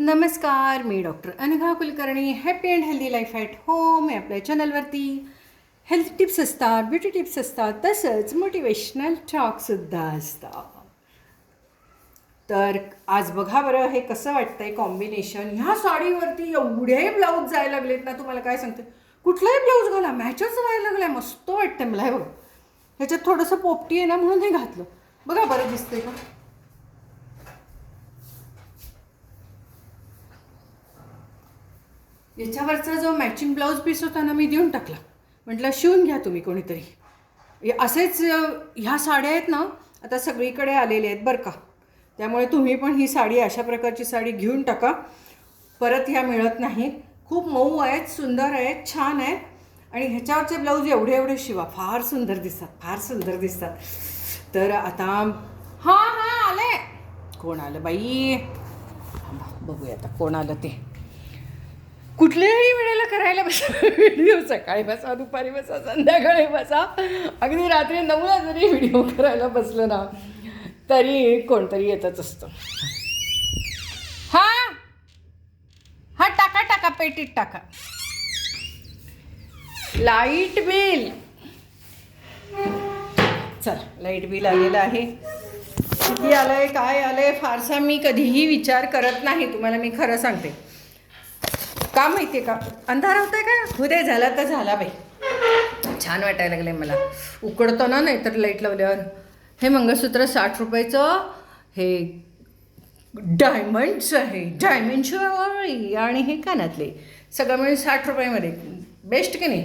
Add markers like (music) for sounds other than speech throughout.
नमस्कार मी doctor Anagha Kulkarni happy and healthy life at home या आपल्या चॅनलवरती. हेल्थ टिप्स असतात ब्युटी टिप्स असतात तसंच मोटिवेशनल टॉकसुद्धा असतात तर आज बघा बरं हे कसं वाटतंय कॉम्बिनेशन ह्या साडीवरती एवढे ब्लाऊज जायला लागलेत ना तुम्हाला काय सांगते? कुठलाही ब्लाऊज घाला मॅचच व्हायला लागलाय मस्त वाटतंय मला हे बघ. ह्याच्यात थोडंसं पोपटी आहे ना म्हणून हे घातलं. बघा बरं दिसतंय का? याच्यावरचा जो मॅचिंग ब्लाऊज पीस होता ना मी देऊन टाकला. म्हटलं शिवून घ्या तुम्ही कोणीतरी. असेच ह्या साड्या आहेत ना आता सगळीकडे आलेल्या आहेत बरं का. त्यामुळे तुम्ही पण ही साडी अशा प्रकारची साडी घेऊन टाका. परत ह्या मिळत नाहीत खूप मऊ आहेत सुंदर आहेत छान आहेत. आणि ह्याच्यावरचे ब्लाऊज एवढे एवढे शिवा. फार सुंदर दिसतात फार सुंदर दिसतात. तर आता हां हां आले कोण आलं बाई? बघूया आता कोण आलं ते. कुठल्याही वेळेला करायला बसा. व्हिडिओ सकाळी बसा दुपारी बसा संध्याकाळी बसा. अगदी रात्री नऊला जरी व्हिडिओ करायला बसलं ना तरी कोणतरी येतच असतं. हा? हा टाका टाका पेटीत टाका. Light bill. चल लाइट बिल आलेलं आहे. किती आलंय काय आलंय फारसा मी कधीही विचार करत नाही तुम्हाला मी खरं सांगते. का माहिती आहे का? अंधार होतोय का? उद्या झाला तर झाला बाई. छान वाटायला लागले मला. उकडतो ना नाही तर लाइट लावल्यावर. हे मंगळसूत्र साठ रुपयाचं हे डायमंडचं आहे. डायमंड ज्वेलरी आणि हे कानातले. सगळं मिळून साठ रुपयामध्ये. बेस्ट की नाही?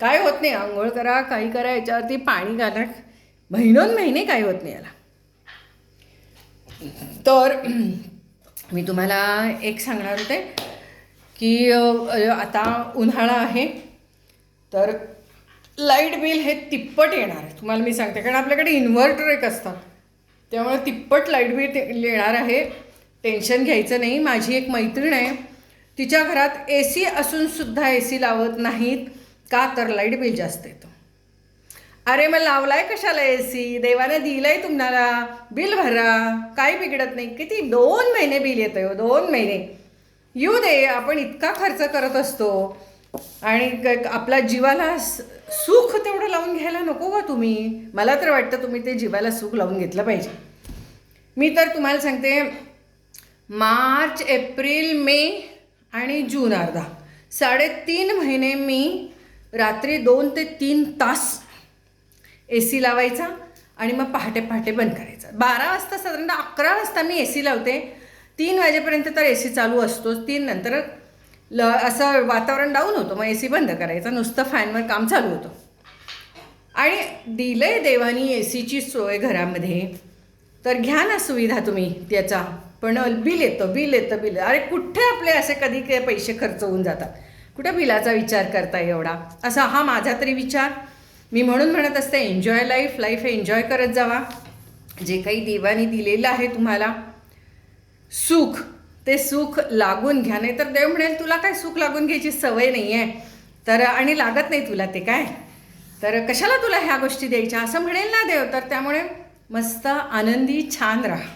काय होत नाही. आंघोळ करा काही करा याच्यावरती पाणी घाला. महिनोन महिने काय होत नाही याला. तर मी तुम्हाला एक सांगणार होते. की आता उन्हाळा आहे तर लाइट बिल हे तिप्पट येणार आहे. तुम्हाला मी सांगते कारण आपल्याकडे इन्व्हर्टर एक असतात. त्यामुळे तिप्पट लाइट बिल येणार आहे. टेन्शन घ्यायचं नाही. माझी एक मैत्रीण आहे तिच्या घरात ए सी असूनसुद्धा ए सी लावत नाहीत. का तर लाइट बिल जास्त येतं. अरे मग लावलाय कशाला ए सी देवाने दिलंय तुम्हाला. बिल भरा. काही बिघडत नाही. किती? दोन महिने बिल येतं दोन महिने. येऊ दे आपण इतका खर्च करत असतो. आणि आपला जीवाला सुख तेवढं लावून घ्यायला नको का तुम्ही. मला तर वाटतं तुम्ही ते जीवाला सुख लावून घेतलं पाहिजे. मी तर तुम्हाला सांगते मार्च एप्रिल मे आणि जून अर्धा. साडेतीन महिने मी रात्री दोन ते तीन तास ए सी लावायचा आणि मग पहाटे पहाटे बंद करायचा. बारा वाजता साधारणतः अकरा वाजता मी ए सी लावते. तीन वाजेपर्यंत तर ए सी चालू असतोच. तीन नंतर ल असं वातावरण डाऊन होतं. मग ए सी बंद करायचा. नुसतं फॅनवर काम चालू होतं. आणि दिलंय देवानी ए सीची सोय घरामध्ये. तर घ्या ना सुविधा तुम्ही त्याचा. पण बिल येतं बिल येतं बिल अरे कुठे आपले असे कधी काही पैसे खर्च होऊन जातात? कुठे बिलाचा विचार करता एवढा? असा हा माझा तरी विचार. मी म्हणून म्हणत असते एन्जॉय लाईफ लाईफ एन्जॉय करत जावा. जे काही देवानी दिलेलं आहे तुम्हाला सुख. ते सुख लागून घ्या. नाही तर देव म्हणेल तुला काय सुख लागून घ्यायची सवय नाही आहे तर आणि लागत नाही तुला ते काय? तर कशाला तुला ह्या गोष्टी द्यायच्या? असं म्हणेल ना देव. तर त्यामुळे मस्त आनंदी छान राहा.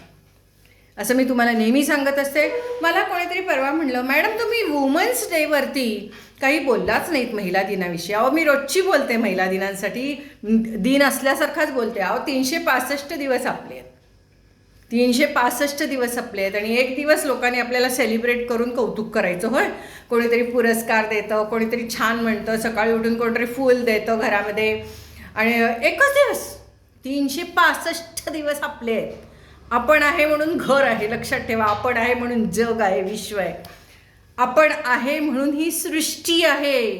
असं मी तुम्हाला नेहमी सांगत असते. मला कोणीतरी परवा म्हणलं मॅडम तुम्ही वुमन्स डेवरती काही बोललाच नाहीत महिला दिनाविषयी. अहो मी रोजची बोलते महिला दिनांसाठी. दिन असल्यासारखाच बोलते. अहो तीनशे पासष्ट दिवस आपले आहेत. तीनशे पासष्ट दिवस आपले आहेत आणि एक दिवस लोकांनी आपल्याला सेलिब्रेट करून कौतुक करायचं होय? कोणीतरी पुरस्कार देतं कोणीतरी छान म्हणतं सकाळी उठून कोणीतरी फूल देतं घरामध्ये. आणि एकच दिवस तीनशे पासष्ट दिवस आपले आहेत. आपण आहे म्हणून घर आहे लक्षात ठेवा. आपण आहे म्हणून जग आहे विश्व आहे. आपण आहे म्हणून ही सृष्टी आहे.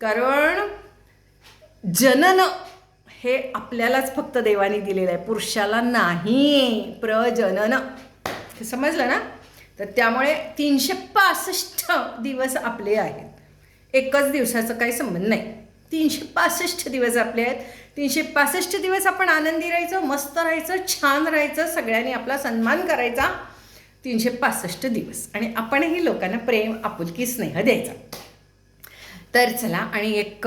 कारण जनन हे आपल्यालाच फक्त देवाने दिलेलं आहे. पुरुषाला नाही प्रजनन. हे समजलं ना? तर त्यामुळे तीनशे पासष्ट दिवस आपले आहेत. एकच दिवसाचं काही संबंध नाही. तीनशे पासष्ट दिवस आपले आहेत. तीनशे पासष्ट दिवस आपण आनंदी राहायचं मस्त राहायचं छान राहायचं सगळ्यांनी आपला सन्मान करायचा. तीनशे पासष्ट दिवस. आणि आपणही लोकांना प्रेम आपुलकी स्नेह द्यायचा. तर चला आणि एक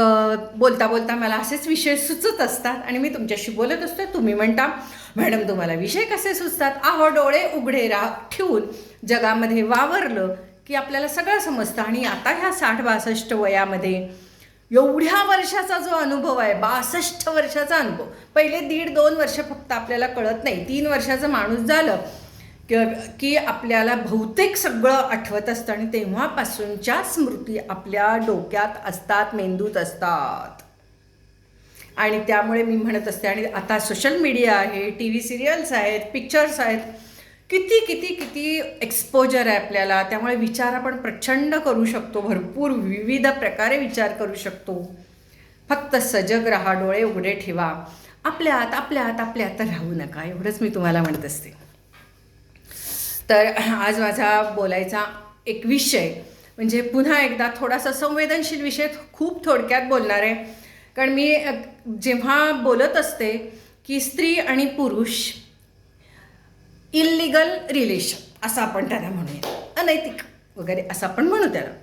बोलता बोलता मला असेच विषय सुचत असतात आणि मी तुमच्याशी बोलत असतो तुम्ही म्हणता मॅडम तुम्हाला विषय कसे सुचतात? आहो डोळे उघडे राह ठेवून जगामध्ये वावरलं की आपल्याला सगळं समजतं. आणि आता ह्या साठ बासष्ट वयामध्ये एवढ्या वर्षाचा जो अनुभव आहे बासष्ट वर्षाचा अनुभव पहिले दीड दोन वर्ष फक्त आपल्याला कळत नाही तीन वर्षाचं माणूस झालं की- आपल्याला बहुतेक सगळं आठवत असतं आणि तेव्हापासूनच्या स्मृती आपल्या डोक्यात असतात मेंदूत असतात. आणि त्यामुळे मी म्हणत असते आणि आता सोशल मीडिया आहे टी व्ही सिरियल्स आहेत पिक्चर्स आहेत किती किती किती एक्सपोजर आहे आपल्याला. त्यामुळे विचार आपण प्रचंड करू शकतो भरपूर विविध प्रकारे विचार करू शकतो. फक्त सजग राहा डोळे उघडे ठेवा. आपल्यात आपल्यात आपल्यात राहू नका एवढंच मी तुम्हाला म्हणत असते. तर आज माझा बोलायचा एक विषय म्हणजे पुन्हा एकदा थोडासा संवेदनशील विषय खूप थोडक्यात बोलणार आहे. कारण मी जेव्हा बोलत असते की स्त्री आणि पुरुष इल्लिगल रिलेशन असं आपण त्याला म्हणूया. अनैतिक वगैरे असं आपण म्हणू त्याला.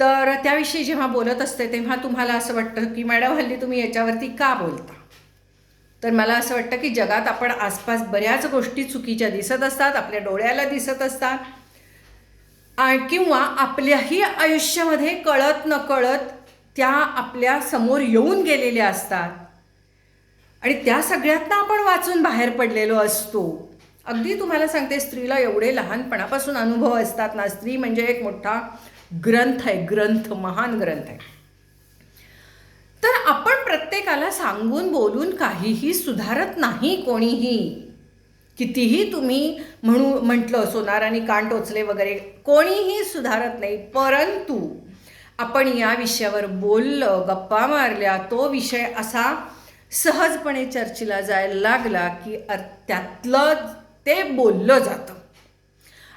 तर त्याविषयी जेव्हा बोलत असते तेव्हा तुम्हाला असं वाटतं की मॅडम हल्ली तुम्ही याच्यावरती का बोलता? तर मला असं वाटतं की जगात आपण आसपास बऱ्याच गोष्टी चुकीच्या दिसत असतात आपल्या डोळ्याला दिसत असतात. किंवा आपल्याही आयुष्यामध्ये कळत न कळत त्या आपल्यासमोर येऊन गेलेल्या असतात. आणि त्या सगळ्यातनं आपण वाचून बाहेर पडलेलो असतो. अगदी तुम्हाला सांगते स्त्रीला एवढे लहानपणापासून अनुभव असतात ना स्त्री म्हणजे एक मोठा ग्रंथ आहे ग्रंथ महान ग्रंथ आहे. तर आप प्रत्येकाला सांगून बोलून काहीही सुधारत नाही कोणीही. कितीही तुम्ही म्हणू म्हटलं सोनाराने कान टोचले वगैरे कोणीही सुधारत नाही. परंतु आपण या विषयावर बोललं गप्पा मारल्या तो विषय असा सहजपणे चर्चेला जायला लागला की अर- त्यातलं ते बोललं जातं.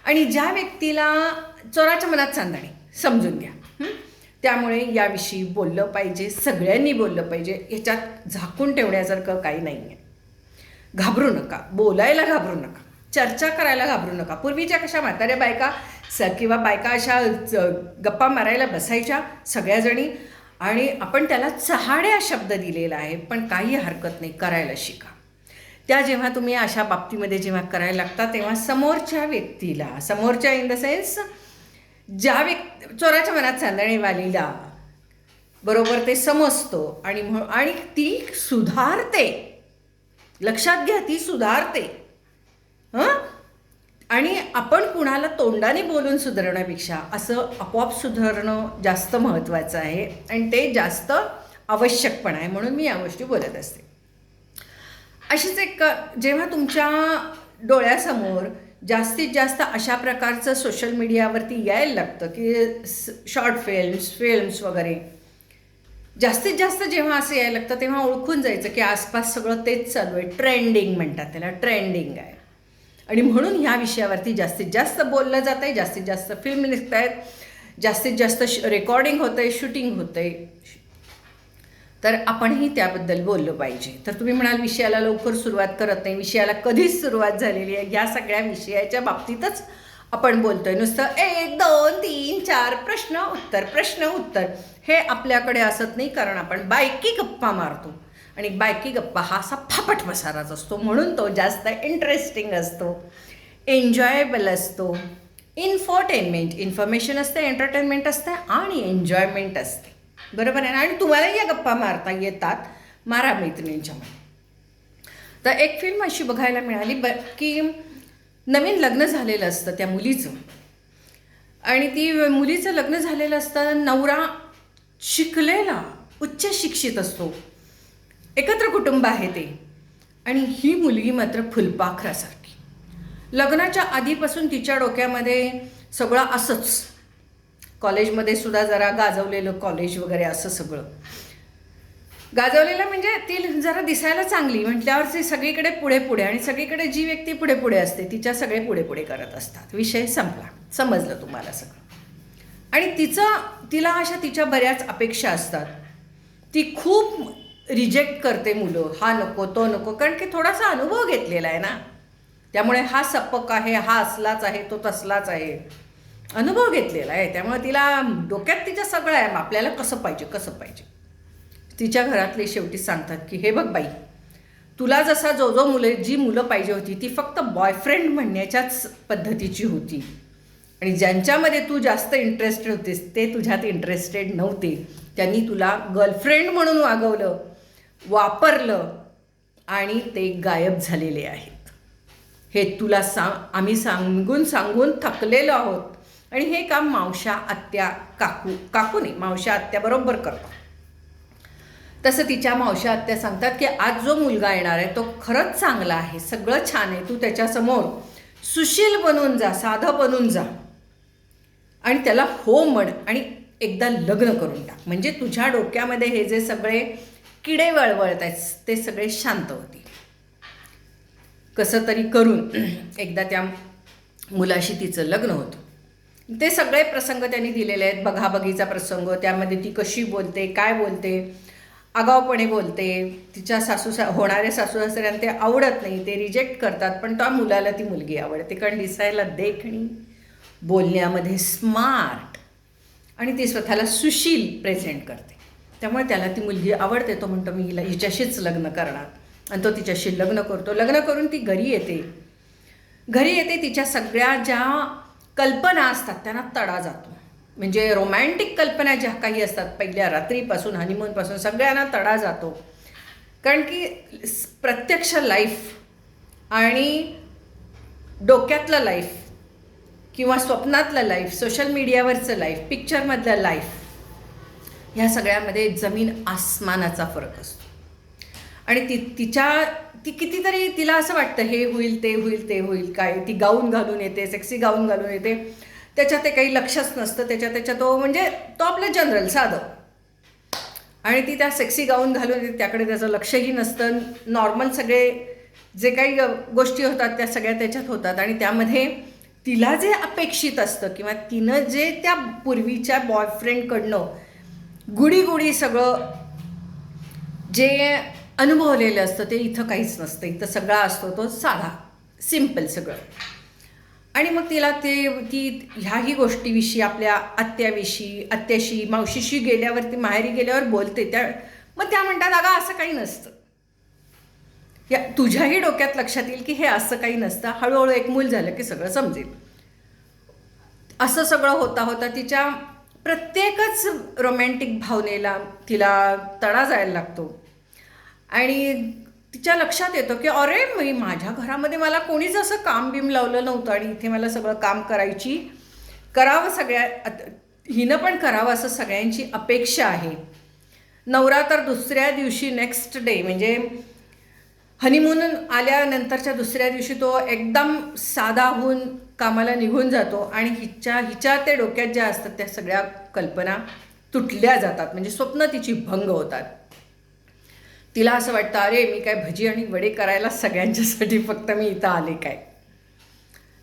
आणि ज्या व्यक्तीला चोराच्या मनात चांदणे समजून घ्या. त्यामुळे याविषयी बोललं पाहिजे सगळ्यांनी बोललं पाहिजे. याच्यात झाकून ठेवण्यासारखं काही नाही आहे घाबरू नका. बोलायला घाबरू नका. चर्चा करायला घाबरू नका. पूर्वीच्या कशा म्हाताऱ्या बायका स किंवा बायका अशा गप्पा मारायला बसायच्या सगळ्याजणी आणि आपण त्याला चहाड्या शब्द दिलेला आहे पण काही हरकत नाही. करायला शिका. त्या जेव्हा तुम्ही अशा बाबतीमध्ये जेव्हा करायला लागता तेव्हा समोरच्या व्यक्तीला समोरच्या इन द सेन्स ज्या व्यक्ती चोराच्या मनात चांदणेवालीला बरोबर ते समजतो आणि म्ह- आणि ती सुधारते. लक्षात घ्या ती सुधारते. हं? आणि आपण कुणाला तोंडाने बोलून सुधारण्यापेक्षा असं आपोआप सुधारणं जास्त महत्त्वाचं आहे आणि ते जास्त आवश्यक पण आहे म्हणून मी या गोष्टी बोलत असते. अशीच एक जेव्हा तुमच्या डोळ्यासमोर जास्तीत जास्त अशा प्रकारचं सोशल मीडियावरती यायला लागतं की शॉर्ट फिल्म्स फिल्म्स वगैरे. जास्तीत जास्त जेव्हा असं यायला लागतं तेव्हा ओळखून जायचं की आसपास सगळं तेच चालू आहे. ट्रेंडिंग म्हणतात त्याला ट्रेंडिंग आहे. आणि म्हणून ह्या विषयावरती जास्तीत जास्त बोललं जात आहे जास्तीत जास्त फिल्म निघत आहेत जास्तीत जास्त रेकॉर्डिंग होतं आहे शूटिंग होतं आहे तर आपणही त्याबद्दल बोललं पाहिजे. तर तुम्ही म्हणाल विषयाला लवकर सुरुवात करत नाही विषयाला कधीच सुरुवात झालेली आहे. या सगळ्या विषयाच्या बाबतीतच आपण बोलतोय. नुसतं एक दोन तीन चार प्रश्न उत्तर प्रश्न उत्तर. हे आपल्याकडे असत नाही कारण आपण बायकी गप्पा मारतो. आणि बायकी गप्पा हा असा फापट पसाराच असतो. म्हणून तो जास्त इंटरेस्टिंग असतो. एन्जॉयबल असतो. इन्फोटेनमेंट इन्फॉर्मेशन असते एंटरटेनमेंट असते आणि एन्जॉयमेंट असते. बरोबर आहे ना? आणि तुम्हालाही या गप्पा मारता येतात मारा मैत्रिणींच्यामध्ये तर एक फिल्म अशी बघायला मिळाली ब की नवीन लग्न झालेलं असतं त्या मुलीचं. आणि ती मुलीचं लग्न झालेलं असतं नवरा शिकलेला उच्च शिक्षित असतो. एकत्र कुटुंब आहे ते. आणि ही मुलगी मात्र फुलपाखरासारखी. लग्नाच्या आधीपासून तिच्या डोक्यामध्ये सगळं असंच. कॉलेजमध्ये सुद्धा जरा गाजवलेलं कॉलेज वगैरे असं सगळं. गाजवलेलं म्हणजे ती जरा दिसायला चांगली म्हटल्यावर ती सगळीकडे पुढे पुढे आणि सगळीकडे जी व्यक्ती पुढे पुढे असते तिच्या सगळे पुढे पुढे करत असतात. विषय संपला. समजलं तुम्हाला सगळं. आणि तिचं तिला अशा तिच्या बऱ्याच अपेक्षा असतात. ती खूप रिजेक्ट करते मुलं. हा नको तो नको. कारण की थोडासा अनुभव घेतलेला आहे ना. त्यामुळे हा सपक आहे हा असलाच आहे तो तसलाच आहे. अनुभव घेतलेला आहे. त्यामुळे तिला डोक्यात तिच्या सगळं आहे. आपल्याला कसं पाहिजे कसं पाहिजे? तिच्या घरातले शेवटी सांगतात की हे बघ बाई तुला जसा जो जो मुलं जी मुलं पाहिजे होती ती फक्त बॉयफ्रेंड म्हणण्याच्याच पद्धतीची होती. आणि ज्यांच्यामध्ये तू जास्त इंटरेस्टेड होतीस ते तुझ्यात इंटरेस्टेड नव्हते. त्यांनी तुला गर्लफ्रेंड म्हणून वागवलं वापरलं आणि ते गायब झालेले आहेत. हे तुला सांग आम्ही सांगून सांगून थकलेलो आहोत. आणि हे काम मावशा आत्या काकू काकू नाही मावशा आत्याबरोबर करतो तसं तिच्या मावशा आत्या सांगतात की आज जो मुलगा येणार आहे तो खरंच चांगला आहे सगळं छान आहे तू त्याच्यासमोर सुशील बनून जा साधं बनून जा. आणि त्याला हो म्हण आणि एकदा लग्न करून टाक. म्हणजे तुझ्या डोक्यामध्ये हे जे सगळे किडे वळवळत आहेत ते सगळे शांत होतील. कसं तरी करून एकदा त्या मुलाशी तिचं लग्न होतं. ते सगळे प्रसंग त्यांनी दिलेले आहेत. बघाबघीचा प्रसंग त्यामध्ये ती कशी बोलते काय बोलते आगावपणे बोलते. तिच्या सासू सा होणारे सासू सासऱ्यांना ते आवडत नाही ते रिजेक्ट करतात. पण त्या मुलाला ती मुलगी आवडते. कारण दिसायला देखणी बोलण्यामध्ये स्मार्ट आणि ती स्वतःला सुशील प्रेझेंट करते. त्यामुळे त्याला ती मुलगी आवडते. तो म्हणतो मी हिला हिच्याशीच लग्न करणार. आणि तो तिच्याशी लग्न करतो. लग्न करून ती घरी येते. घरी येते तिच्या सगळ्या ज्या कल्पना असतात त्यांना तडा जातो. म्हणजे रोमॅन्टिक कल्पना ज्या काही असतात पहिल्या रात्रीपासून हनीमूनपासून सगळ्यांना तडा जातो. कारण की प्रत्यक्ष लाईफ आणि डोक्यातलं लाईफ किंवा स्वप्नातलं लाईफ सोशल मीडियावरचं लाईफ पिक्चरमधलं लाईफ ह्या सगळ्यामध्ये जमीन आसमानाचा फरक असतो. आणि ती तिच्या ती कितीतरी तिला असं वाटतं हे होईल ते होईल ते होईल काय? ती गाऊन घालून येते सेक्सी गाऊन घालून येते. त्याच्यात ते काही लक्षच नसतं त्याच्या त्याच्या तो म्हणजे तो आपलं जनरल साधं. आणि ती त्या सेक्सी गाऊन घालून येते त्याकडे त्याचं लक्षही नसतं. नॉर्मल सगळे जे काही गोष्टी होतात त्या सगळ्या त्याच्यात होतात. आणि त्यामध्ये तिला जे अपेक्षित असतं किंवा तिनं जे त्या पूर्वीच्या बॉयफ्रेंडकडनं गुडी गुडी सगळं जे अनुभवलेलं असतं ते इथं काहीच नसतं. इथं सगळा असतो तो साधा सिंपल सगळं. आणि मग तिला ते ती ह्याही गोष्टीविषयी आपल्या आत्याविषयी आत्याशी मावशीशी गेल्यावर ती माहेरी गेल्यावर बोलते. त्या मग त्या म्हणतात अगं असं काही नसतं. या तुझ्याही डोक्यात लक्षात येईल की हे असं काही नसतं. हळूहळू एक मूल झालं की सगळं समजेल. असं सगळं होता होता तिच्या प्रत्येकच रोमॅन्टिक भावनेला तिला तडा जायला लागतो. आणि तिच्या लक्षात येतं की अरे मी माझ्या घरामध्ये मला कोणीच असं काम बिम लावलं नव्हतं आणि इथे मला सगळं काम करायची करावं सगळ्या हिनं पण करावं असं सगळ्यांची अपेक्षा आहे. नवरा तर दुसऱ्या दिवशी नेक्स्ट डे म्हणजे हनीमून आल्यानंतरच्या दुसऱ्या दिवशी तो एकदम साधा होऊन कामाला निघून जातो आणि हिच्या हिच्या ते डोक्यात ज्या असतात त्या सगळ्या कल्पना तुटल्या जातात. म्हणजे स्वप्न तिची भंग होतात. तिला असं वाटतं अरे मी काय भजी आणि वडे करायला सगळ्यांच्यासाठी फक्त मी इथं आले काय?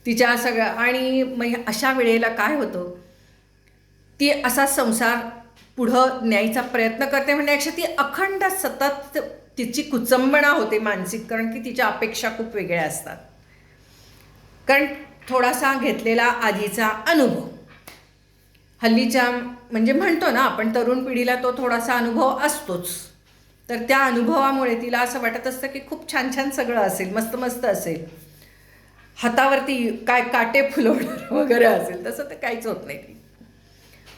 तिच्या सगळ्या आणि मग अशा वेळेला काय होतं? ती असा संसार पुढं न्यायचा प्रयत्न करते म्हणण्यापेक्षा ती अखंड सतत तिची कुचंबणा होते मानसिक कारण की तिच्या अपेक्षा खूप वेगळ्या असतात. कारण थोडासा घेतलेला आधीचा अनुभव. हल्लीच्या म्हणजे म्हणतो ना आपण तरुण पिढीला तो थोडासा अनुभव असतोच. तर त्या अनुभवामुळे तिला असं वाटत असतं की खूप छान छान सगळं असेल मस्त मस्त असेल. हातावरती काय काटे फुलवणार (laughs) वगैरे असेल तसं तर काहीच होत नाही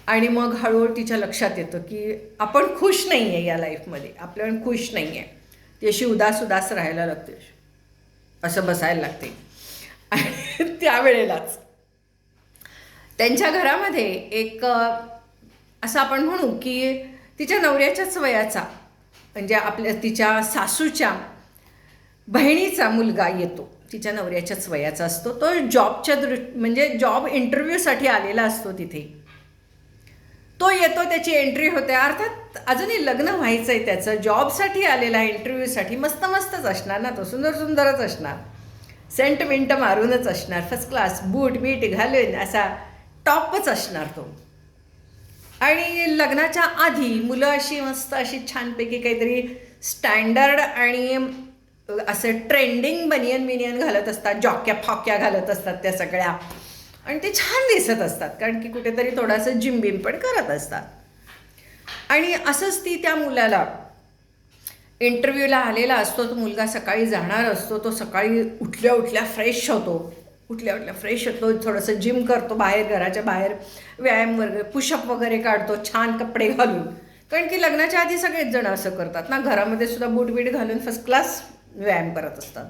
आणि मग हळूहळू तिच्या लक्षात येतं की आपण खुश नाही आहे या लाईफमध्ये आपल्याला खुश नाही आहे ती अशी उदास उदास राहायला लागते असं बसायला लागते. आणि (laughs) त्यावेळेलाच त्यांच्या घरामध्ये एक असं आपण म्हणू की तिच्या नवऱ्याच्याच वयाचा म्हणजे आपल्या तिच्या सासूच्या बहिणीचा मुलगा येतो. तिच्या नवऱ्याच्याच वयाचा असतो. तो जॉबच्या दृ म्हणजे जॉब इंटरव्ह्यूसाठी आलेला असतो तिथे. तो येतो त्याची एंट्री होते. अर्थात अजूनही लग्न व्हायचं आहे त्याचं. जॉबसाठी आलेला आहे इंटरव्ह्यूसाठी. मस्त मस्तच असणार ना तो. सुंदर सुंदरच असणार. सेंट मिंट मारूनच असणार. फर्स्ट क्लास बूट बीट घालून असा टॉपच असणार तो. आणि लग्नाच्या आधी मुलं अशी मस्त अशी छानपैकी काहीतरी स्टँडर्ड आणि असे ट्रेंडिंग बनियन बिनियन घालत असतात जॉक्या फाक्या घालत असतात त्या सगळ्या. आणि ते छान दिसत असतात कारण की कुठेतरी थोडासा जिमबिम पण करत असतात. आणि असंच ती त्या मुलाला. इंटरव्ह्यूला आलेला असतो तो मुलगा सकाळी जाणार असतो तो सकाळी उठल्या उठल्या फ्रेश होतो. उठल्या उठल्या फ्रेश होतो थोडंसं जिम करतो बाहेर घराच्या बाहेर व्यायाम वगैरे पुशअप वगैरे काढतो छान कपडे घालून. कारण की लग्नाच्या आधी सगळेच जण असं करतात ना घरामध्ये सुद्धा बूट बीट घालून फर्स्ट क्लास व्यायाम करत असतात.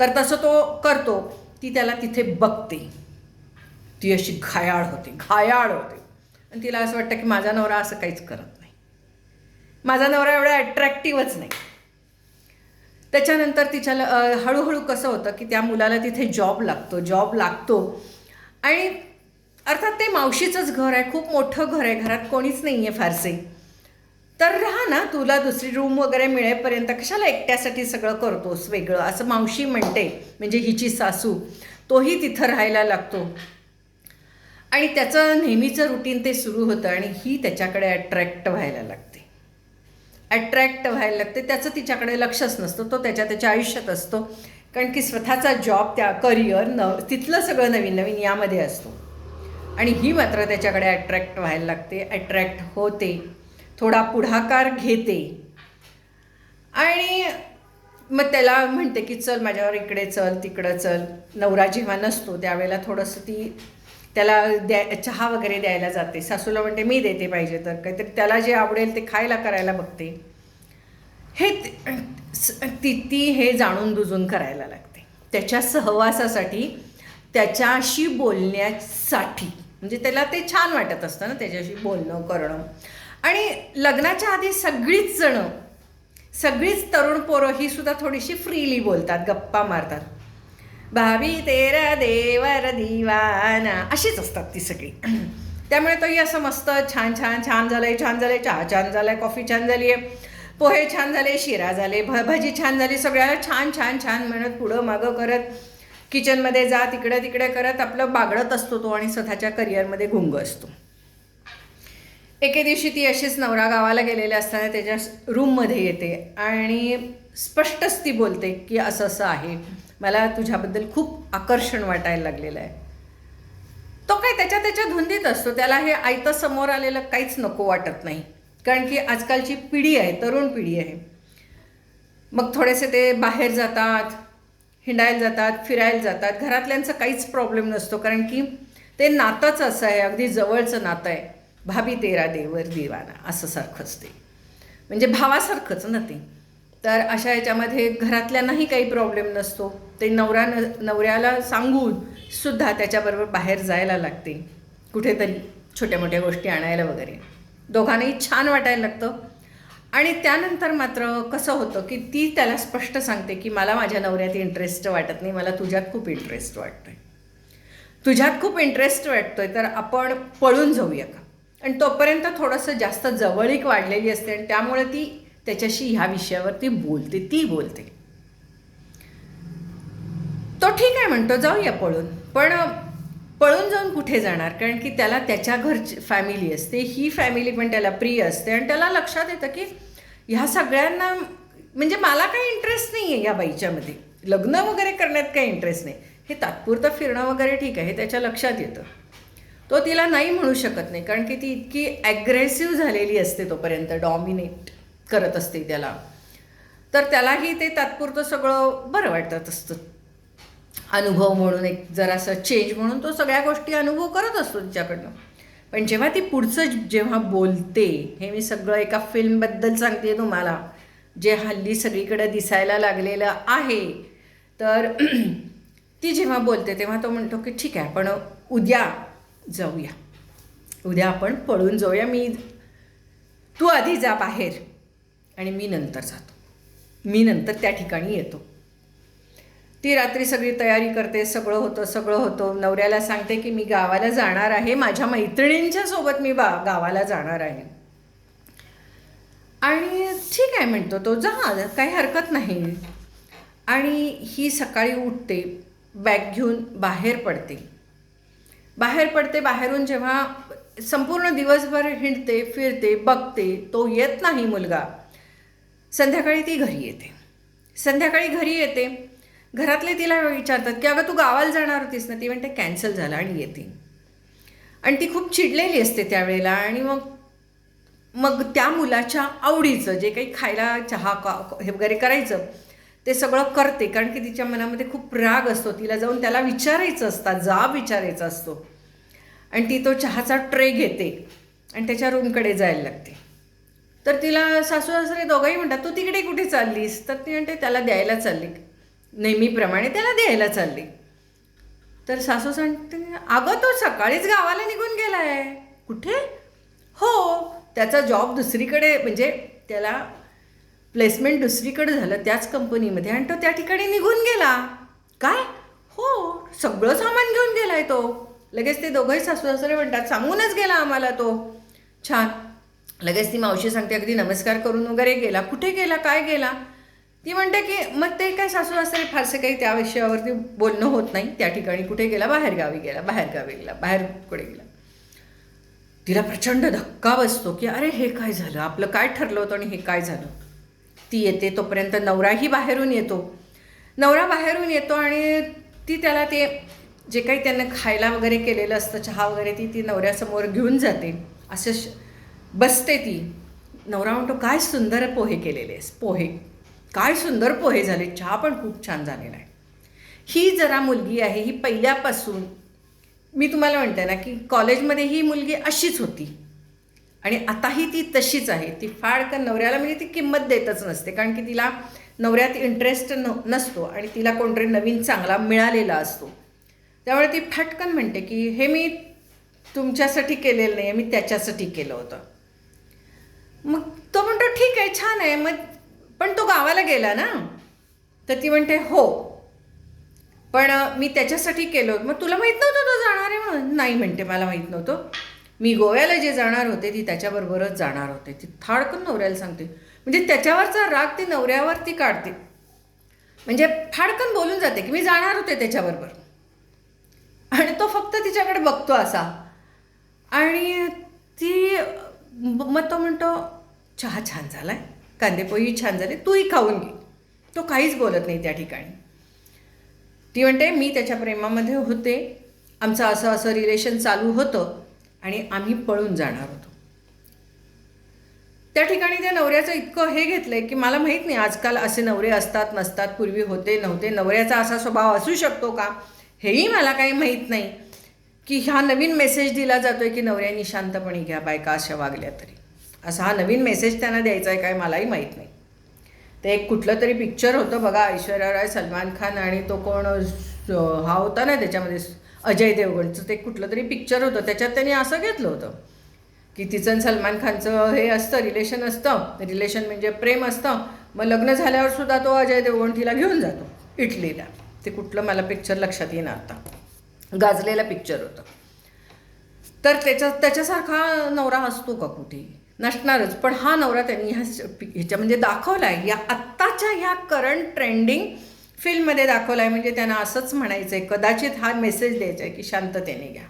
तर तसं तो करतो ती त्याला तिथे बघते. ती अशी घायाळ होते घायाळ होते. आणि तिला असं वाटतं की माझा नवरा असं काहीच करत नाही. माझा नवरा एवढा ॲट्रॅक्टिव्हच नाही. त्याच्यानंतर तिच्या हळूहळू कसं होतं की त्या मुलाला तिथे जॉब लागतो जॉब लागतो. आणि अर्थात ते मावशीचंच घर आहे खूप मोठं घर आहे घरात कोणीच नाही आहे फारसे. तर राहा ना तुला दुसरी रूम वगैरे मिळेपर्यंत कशाला एकट्यासाठी सगळं करतोस वेगळं? असं मावशी म्हणते म्हणजे हिची सासू तोही तिथं राहायला लागतो. आणि त्याचं नेहमीचं रुटीन ते सुरू होतं आणि ही त्याच्याकडे अट्रॅक्ट व्हायला लागते. अट्रॅक्ट व्हायला लागते. त्याचं तिच्याकडे लक्षच नसतं. तो त्याच्या त्याच्या आयुष्यात असतो. कारण की स्वतःचा जॉब त्या करिअर न तिथलं सगळं नवीन नवीन यामध्ये असतो. आणि ही मात्र त्याच्याकडे अट्रॅक्ट व्हायला लागते. अट्रॅक्ट होते. थोडा पुढाकार घेते. आणि मग त्याला म्हणते की चल माझ्यावर इकडे चल तिकडं चल. नवरा जेव्हा नसतो त्यावेळेला थोडंसं ती त्याला द्या चहा वगैरे द्यायला जाते. सासूला म्हणते मी देते पाहिजे तर. काहीतरी त्याला जे आवडेल ते खायला करायला बघते. हे स- ती ती हे जाणून बुजून करायला लागते. त्याच्या सहवासासाठी त्याच्याशी बोलण्यासाठी म्हणजे त्याला ते छान वाटत असतं ना त्याच्याशी बोलणं करणं. आणि लग्नाच्या आधी सगळीच जणं सगळीच तरुण पोरं ही सुद्धा थोडीशी फ्रीली बोलतात गप्पा मारतात. भाभी तेरा देवर दिवाना. अशीच असतात ती सगळी. त्यामुळे तोही असं मस्त छान छान छान झालंय छान झालंय चहा छान झालाय कॉफी छान झाली आहे. पोहे छान झाले शिरा झाले भ भाजी छान झाली सगळ्याला छान छान छान म्हणत पुढं मागं करत किचनमध्ये जा तिकडे तिकडे करत आपलं बागडत असतो तो आणि स्वतःच्या करिअरमध्ये गुंग असतो. एके दिवशी ती अशीच नवरा गावाला गेलेली असताना त्याच्या रूममध्ये येते आणि स्पष्टच ती बोलते की असं असं आहे. मला तुझ्याबद्दल खूप आकर्षण वाटायला लागलेलं आहे. तो काय त्याच्या त्याच्या धुंदीत असतो त्याला हे आयतं समोर आलेलं काहीच नको वाटत नाही. कारण की आजकालची पिढी आहे तरुण पिढी आहे. मग थोडेसे ते बाहेर जातात हिंडायला जातात फिरायला जातात. घरातल्यांचा काहीच प्रॉब्लेम नसतो कारण की ते नातंच असं आहे अगदी जवळचं नातं आहे. भाभी तेरा देवर दिवाना असं सारखंच ते म्हणजे भावासारखंच ना ते. तर अशा याच्यामध्ये घरातल्यांनाही काही प्रॉब्लेम नसतो. ते नवरा न नवऱ्याला सांगून सुद्धा त्याच्याबरोबर बाहेर जायला लागते. कुठेतरी छोट्या मोठ्या गोष्टी आणायला वगैरे. दोघांनाही छान वाटायला लागतं. आणि त्यानंतर मात्र कसं होतं की ती त्याला स्पष्ट सांगते की मला माझ्या नवऱ्यात इंटरेस्ट वाटत नाही मला तुझ्यात खूप इंटरेस्ट वाटतोय. तुझ्यात खूप इंटरेस्ट वाटतोय तर आपण पळून जाऊया का? आणि तोपर्यंत थोडंसं जास्त जवळीक वाढलेली असते आणि त्यामुळे ती त्याच्याशी ह्या विषयावर ती बोलते ती बोलते. तो ठीक आहे म्हणतो जाऊया पळून. पण पळून जाऊन कुठे जाणार? कारण की त्याला त्याच्या घरची फॅमिली असते ही फॅमिली पण त्याला प्रिय असते आणि त्याला लक्षात येतं की ह्या सगळ्यांना म्हणजे मला काही इंटरेस्ट नाही आहे या बाईच्यामध्ये. लग्न वगैरे करण्यात काही इंटरेस्ट नाही. हे तात्पुरतं फिरणं वगैरे ठीक आहे हे त्याच्या लक्षात येतं. तो तिला नाही म्हणू शकत नाही कारण की ती इतकी ॲग्रेसिव्ह झालेली असते तोपर्यंत डॉमिनेट करत असते त्याला. तर त्यालाही ते तात्पुरतं सगळं बरं वाटत असतं. अनुभव म्हणून एक जरासा चेंज म्हणून तो सगळ्या गोष्टी अनुभव करत असतो तिच्याकडनं. पण जेव्हा ती पुढचं जेव्हा बोलते हे मी सगळं एका फिल्मबद्दल सांगते तुम्हाला. जे हल्ली सगळीकडे दिसायला लागलेलं आहे. तर (clears throat) ती जेव्हा बोलते तेव्हा तो म्हणतो की ठीक आहे आपण उद्या जाऊया. उद्या आपण पळून जाऊया. मी तू आधी जा बाहेर आणि मी नंतर जातो. मी नंतर त्या ठिकाणी येतो. ती रात्री सगळी तयारी करते सगळं होतं सगळं होतं. नवऱ्याला सांगते की मी गावाला जाणार आहे. माझ्या मैत्रिणींच्या सोबत मी बा गावाला जाणार आहे. आणि ठीक आहे म्हणतो तो जा काही हरकत नाही. आणि ही सकाळी उठते बॅग घेऊन बाहेर पडते. बाहेर पडते बाहेरून जेव्हा संपूर्ण दिवसभर हिंडते फिरते बघते तो येत नाही मुलगा. संध्याकाळी ती घरी येते. संध्याकाळी घरी येते. घरातले तिला विचारतात की अगं तू गावाला जाणार होतीस ना? ती म्हणते कॅन्सल झालं आणि येते. आणि ती खूप चिडलेली असते त्यावेळेला आणि मग मग त्या मुलाच्या आवडीचं जे काही खायला चहा का हे वगैरे करायचं ते सगळं करते. कारण की तिच्या मनामध्ये खूप राग असतो. तिला जाऊन त्याला विचारायचं असतात जाब विचारायचा असतो. आणि ती तो चहाचा ट्रे घेते आणि त्याच्या रूमकडे जायला लागते. तर तिला सासू सासरे दोघंही म्हणतात तू तिकडे कुठे चाललीस? तर ती म्हणते त्याला द्यायला चालली. नेहमीप्रमाणे त्याला द्यायला चालली. तर सासू सांगते अगं तो सकाळीच गावाला निघून गेला आहे कुठे? हो त्याचा जॉब दुसरीकडे म्हणजे त्याला प्लेसमेंट दुसरीकडे झालं त्याच कंपनीमध्ये आणि तो त्या ठिकाणी निघून गेला. काय? हो सगळं सामान घेऊन गेला आहे तो. लगेच ते दोघंही सासू सासरे म्हणतात सांगूनच गेला आम्हाला तो. छान. लगेच ती मावशी सांगते अगदी नमस्कार करून वगैरे गेला. कुठे गेला? काय गेला? ती म्हणते की मग ते काय सासू सासरे फारसे काही त्या विषयावरती बोलणं होत नाही. त्या ठिकाणी कुठे गेला? बाहेर गावी गेला. बाहेर गावी गेला. बाहेर कुठे गेला? तिला प्रचंड धक्का बसतो की अरे हे काय झालं? आपलं काय ठरलं होतं आणि हे काय झालं? ती येते तोपर्यंत नवराही बाहेरून येतो. नवरा बाहेरून येतो आणि ती त्याला ते जे काही त्यांना खायला वगैरे केलेलं असतं चहा वगैरे ती ती नवऱ्यासमोर घेऊन जाते. असं श- बसते ती. नवरा म्हणतो काय सुंदर पोहे केलेले आहेस पोहे. काय सुंदर पोहे झाले चहा पण खूप छान झालेला आहे. ही जरा मुलगी आहे ही पहिल्यापासून मी तुम्हाला म्हणते ना की कॉलेजमध्ये ही मुलगी अशीच होती. आणि आताही ती तशीच आहे ती फाडकन नवऱ्याला म्हणजे ती किंमत देतच नसते कारण की तिला नवऱ्यात इंटरेस्ट न नसतो आणि तिला कोणतरी नवीन चांगला मिळालेला असतो. त्यामुळे ती फटकन म्हणते की हे मी तुमच्यासाठी केलेलं नाही मी त्याच्यासाठी केलं होतं. मग तो म्हणतो ठीक आहे छान आहे. मग पण तो गावाला गेला ना तर ती म्हणते हो. पण मी त्याच्यासाठी केलो. मग तुला माहीत नव्हतं तो जाणार आहे म्हणून? नाही म्हणते मला माहीत नव्हतं. मी गोव्याला जे जाणार होते ती त्याच्याबरोबरच जाणार होते. ती थाडकन नवऱ्याला सांगते. म्हणजे त्याच्यावरचा राग ती नवऱ्यावर ती काढते. म्हणजे फाडकन बोलून जाते की मी जाणार होते त्याच्याबरोबर. आणि तो फक्त तिच्याकडे बघतो असा. आणि ती मग तो म्हणतो चहा छान झाला आहे कांदेपोही छान झाले तूही खाऊन घे. तो काहीच बोलत नाही त्या ठिकाणी. ती म्हणते मी त्याच्या प्रेमामध्ये होते. आमचं असं असं रिलेशन चालू होतं आणि आम्ही पळून जाणार होतो. त्या ठिकाणी त्या नवऱ्याचं इतकं हे घेतलंय की मला माहीत नाही आजकाल असे नवरे असतात नसतात पूर्वी होते नव्हते नवऱ्याचा असा स्वभाव असू शकतो का? हेही मला काही माहीत नाही. की ह्या नवीन मेसेज दिला जातोय की नवऱ्यांनी शांतपणे घ्या बायका अशा वागल्या तरी. असा हा नवीन मेसेज त्यांना द्यायचा आहे काय मलाही माहीत नाही. ते एक कुठलं तरी पिक्चर होतं बघा ऐश्वर्या राय सलमान खान आणि तो कोण हा होता ना त्याच्यामध्ये अजय देवगणचं ते कुठलं तरी पिक्चर होतं. त्याच्यात त्यांनी असं घेतलं होतं की तिचं आणि सलमान खानचं हे असतं रिलेशन असतं. रिलेशन म्हणजे प्रेम असतं. मग लग्न झाल्यावर सुद्धा तो अजय देवगण तिला घेऊन जातो इटलीला. ते कुठलं मला पिक्चर लक्षात येईना आता. गाजलेला पिक्चर होतं. तर त्याच्या त्याच्यासारखा नवरा असतो का कुठे? नसणारच. पण हा नवरा त्यांनी ह्या ह्याच्यामध्ये म्हणजे दाखवला आहे या आत्ताच्या ह्या करंट ट्रेंडिंग फिल्ममध्ये दाखवला आहे म्हणजे त्यांना असंच म्हणायचं आहे कदाचित हा मेसेज द्यायचा आहे की शांततेने घ्या.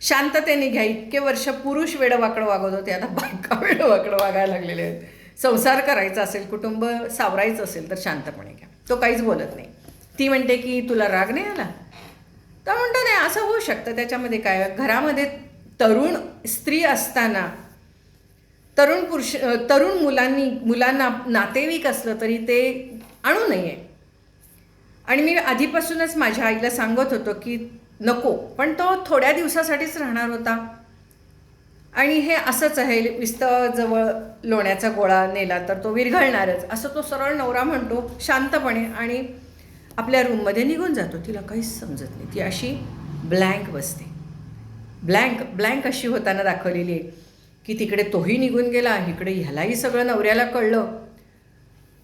शांततेने घ्या. इतके वर्ष पुरुष वेडं वाकडं वागत होते. आता बायका वेडं वाकडं वागायला लागलेले आहेत. संसार करायचा असेल कुटुंब सावरायचं असेल तर शांतपणे घ्या. तो काहीच बोलत नाही. ती म्हणते की तुला राग नाही आला? तर म्हणतो नाही असं होऊ शकतं. त्याच्यामध्ये काय? घरामध्ये तरुण स्त्री असताना तरुण पुरुष तरुण मुलांनी मुलांना नातेवाईक असलं तरी ते आणू नये. आणि मी आधीपासूनच माझ्या आईला सांगत होतो की नको पण तो थोड्या दिवसासाठीच राहणार होता. आणि हे असंच आहे विस्तजवळ लोण्याचा गोळा नेला तर तो विरघळणारच. असं तो सरळ नवरा म्हणतो शांतपणे आणि आपल्या रूममध्ये निघून जातो. तिला काहीच समजत नाही. ती अशी ब्लँक बसते. ब्लँक ब्लँक अशी होताना दाखवलेली आहे. की तिकडे तोही निघून गेला इकडे ह्यालाही सगळं नवऱ्याला कळलं.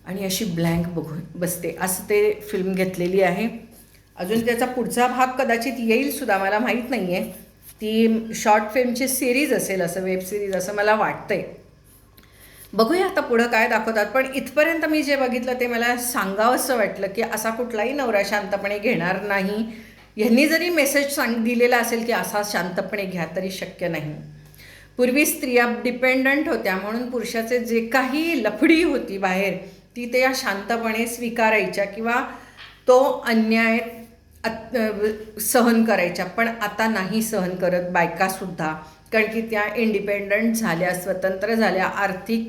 आणि अशी ब्लँक बघून बसते. असं ते फिल्म घेतलेली आहे. अजून त्याचा पुढचा भाग कदाचित येईल सुद्धा मला माहीत नाही आहे ती शॉर्ट फिल्मची सिरीज असेल असं वेब सिरीज असं मला वाटतंय. बघूया आता पुढं काय दाखवतात. पण इथपर्यंत मी जे बघितलं ते मला सांगावंसं वाटलं की असा कुठलाही नवरा शांतपणे घेणार नाही. यांनी जरी मेसेज सांग दिलेला असेल की असा शांतपणे घ्या तरी शक्य नाही. पूर्वी स्त्रिया डिपेंडंट होत्या म्हणून पुरुषाचे जे काही लफडी होती बाहेर ती त्या शांतपणे स्वीकारायच्या किंवा तो अन्याय अत- सहन करायच्या. पण आता नाही सहन करत बायकासुद्धा कारण की त्या इंडिपेंडंट झाल्या स्वतंत्र झाल्या आर्थिक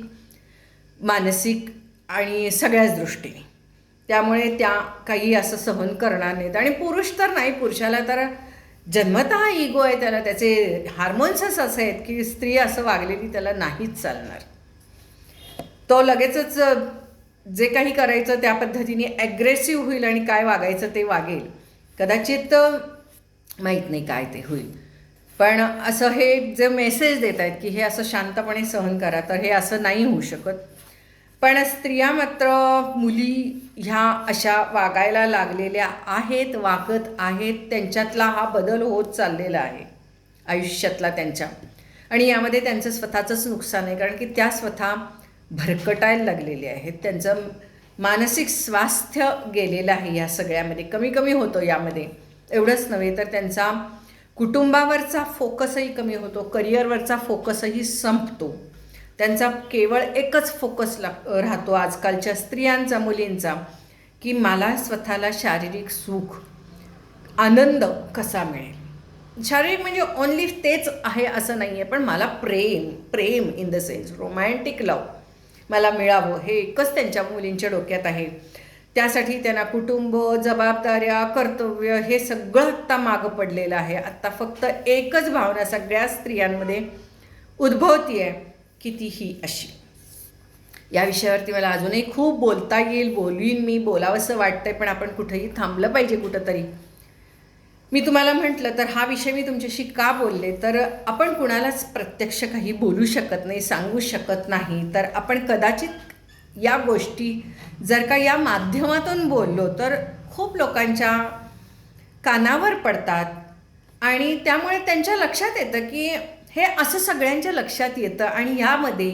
मानसिक आणि सगळ्याच दृष्टीने. त्यामुळे त्या काही असं सहन करणार नाहीत. आणि पुरुष तर नाही पुरुषाला तर जन्मतः इगो आहे त्याला त्याचे हार्मोन्सच असे आहेत की स्त्री असं वागलेली त्याला नाहीच चालणार. तो लगेचच जे काही करायचं त्या पद्धतीने ॲग्रेसिव्ह होईल आणि काय वागायचं ते वागेल. कदाचित माहीत नाही काय ते होईल. पण असं हे जे मेसेज देत आहेत की हे असं शांतपणे सहन करा तर हे असं नाही होऊ शकत. पण स्त्रिया मात्र मुली ह्या अशा वागायला लागलेल्या आहेत वागत आहेत. त्यांच्यातला हा बदल होत चाललेला आहे आयुष्यातला त्यांच्या. आणि यामध्ये त्यांचं स्वतःचंच नुकसान आहे कारण की त्या स्वतः भरकटायला लागलेल्या आहेत. त्यांचं मानसिक स्वास्थ्य गेलेलं आहे या सगळ्यामध्ये. कमी कमी होतं यामध्ये. एवढंच नव्हे तर त्यांचा कुटुंबावरचा फोकसही कमी होतो. करिअरवरचा फोकसही संपतो. त्यांचा केवळ एकच फोकस लाग राहतो आजकालच्या स्त्रियांचा मुलींचा की मला स्वतःला शारीरिक सुख आनंद कसा मिळेल? शारीरिक म्हणजे ओन्ली तेच आहे असं नाही आहे पण मला प्रेम प्रेम in the sense romantic love मला मिळावं हे एकच त्यांच्या मुलींच्या डोक्यात आहे. त्यासाठी त्यांना कुटुंब जबाबदाऱ्या कर्तव्य हे सगळं आत्ता मागं पडलेलं आहे. आत्ता फक्त एकच भावना सगळ्या स्त्रियांमध्ये उद्भवती आहे किती ही अशी. या विषयावरती मला अजूनही खूप बोलता येईल बोलवीन मी बोलावंसं वाटतंय पण आपण कुठेही थांबलं पाहिजे कुठंतरी. मी तुम्हाला म्हटलं तर हा विषय मी तुमच्याशी का बोलले? तर आपण कुणालाच प्रत्यक्ष काही बोलू शकत नाही सांगू शकत नाही. तर आपण कदाचित या गोष्टी जर का या माध्यमातून बोललो तर खूप लोकांच्या कानावर पडतात. आणि त्यामुळे त्यांच्या लक्षात येतं की हे असं सगळ्यांच्या लक्षात येतं आणि यामध्ये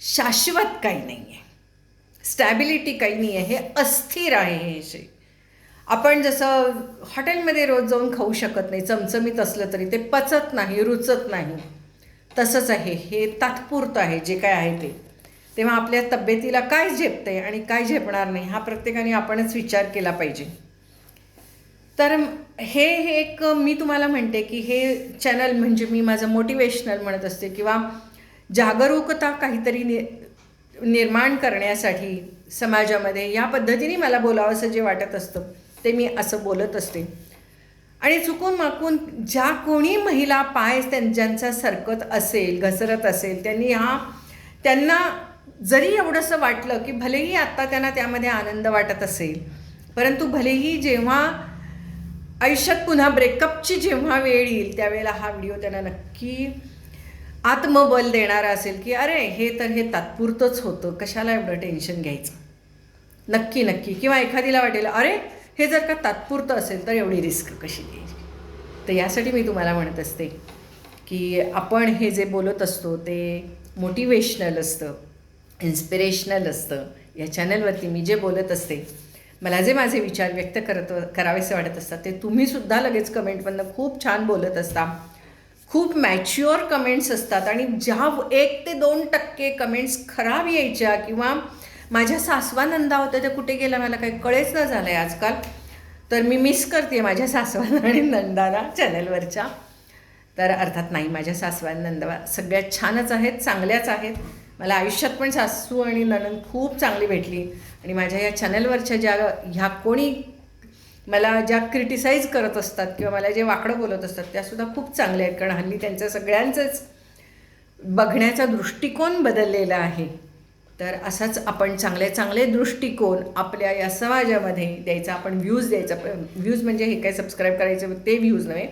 शाश्वत काही नाही आहे स्टॅबिलिटी काही नाही आहे हे अस्थिर आहे हे जे. आपण जसं हॉटेलमध्ये रोज जाऊन खाऊ शकत नाही चमचमीत असलं तरी ते पचत नाही रुचत नाही. तसंच आहे. हे तात्पुरतं आहे जे काय आहे ते. तेव्हा आपल्या तब्येतीला काय झेपते आणि काय झेपणार नाही हा प्रत्येकाने आपणच विचार केला पाहिजे. तर हे हे एक मी तुम्हाला म्हणते की हे चॅनल म्हणजे मी माझं मोटिवेशनल म्हणत असते किंवा जागरूकता काहीतरी नि निर्माण करण्यासाठी समाजामध्ये या पद्धतीने मला बोलावंसं जे वाटत असतं ते मी असं बोलत असते. आणि चुकून माकून ज्या कोणी महिला पाय त्यांच्या सरकत असेल घसरत असेल त्यांनी हा त्यांना जरी एवढंसं वाटलं की भलेही आत्ता त्यांना त्यामध्ये आनंद वाटत असेल परंतु भलेही जेव्हा आयुष्यात पुन्हा ब्रेकअपची जेव्हा वेळ येईल त्यावेळेला हा व्हिडिओ त्यांना नक्की आत्मबल देणारा असेल की अरे हे तर हे तात्पुरतंच होतं. कशाला एवढं टेन्शन घ्यायचं? नक्की नक्की. किंवा एखादीला वाटेल अरे हे जर का तात्पुरतं असेल तर एवढी रिस्क कशी घ्यायची? तर यासाठी मी तुम्हाला म्हणत असते की आपण हे जे बोलत असतो ते मोटिवेशनल असतं इन्स्पिरेशनल असतं. या चॅनलवरती मी जे बोलत असते मला जे माझे विचार व्यक्त करत करावेसे वाटत असतात ते तुम्हीसुद्धा लगेच कमेंटमधनं खूप छान बोलत असता. खूप मॅच्युअर कमेंट्स असतात आणि ज्या एक ते दोन टक्के कमेंट्स खराब यायच्या किंवा माझ्या सासवानंदा होत्या त्या कुठे गेल्या मला काही कळेच ना झालं आहे आजकाल. तर मी मिस करते माझ्या सासवान आणि नंदाला चॅनलवरच्या तर अर्थात नाही माझ्या सासवान नंदा सगळ्यात छानच आहेत चांगल्याच आहेत. मला आयुष्यात पण सासू आणि ननंद खूप चांगली भेटली. आणि माझ्या या चॅनलवरच्या ज्या ह्या कोणी मला ज्या क्रिटिसाईज करत असतात किंवा मला जे वाकडं बोलत असतात त्यासुद्धा खूप चांगल्या आहेत. कारण हल्ली त्यांचं सगळ्यांचंच बघण्याचा दृष्टिकोन बदललेला आहे. तर असाच आपण चांगले चांगले दृष्टिकोन आपल्या या समाजामध्ये द्यायचा आपण व्ह्यूज द्यायचा. व्ह्यूज म्हणजे हे काय सबस्क्राईब करायचं ते व्ह्यूज नव्हे.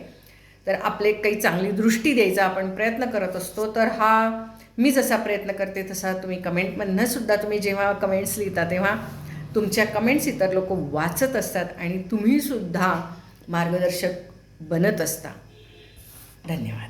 तर आपले काही चांगली दृष्टी द्यायचा आपण प्रयत्न करत असतो. तर हा मी जसा प्रयत्न करते तसा तुम्ही कमेंटमधनं सुद्धा तुम्ही जेव्हा कमेंट्स लिहिता तेव्हा तुमच्या कमेंट्स इतर लोक वाचत असतात आणि तुम्हीसुद्धा मार्गदर्शक बनत असता. धन्यवाद.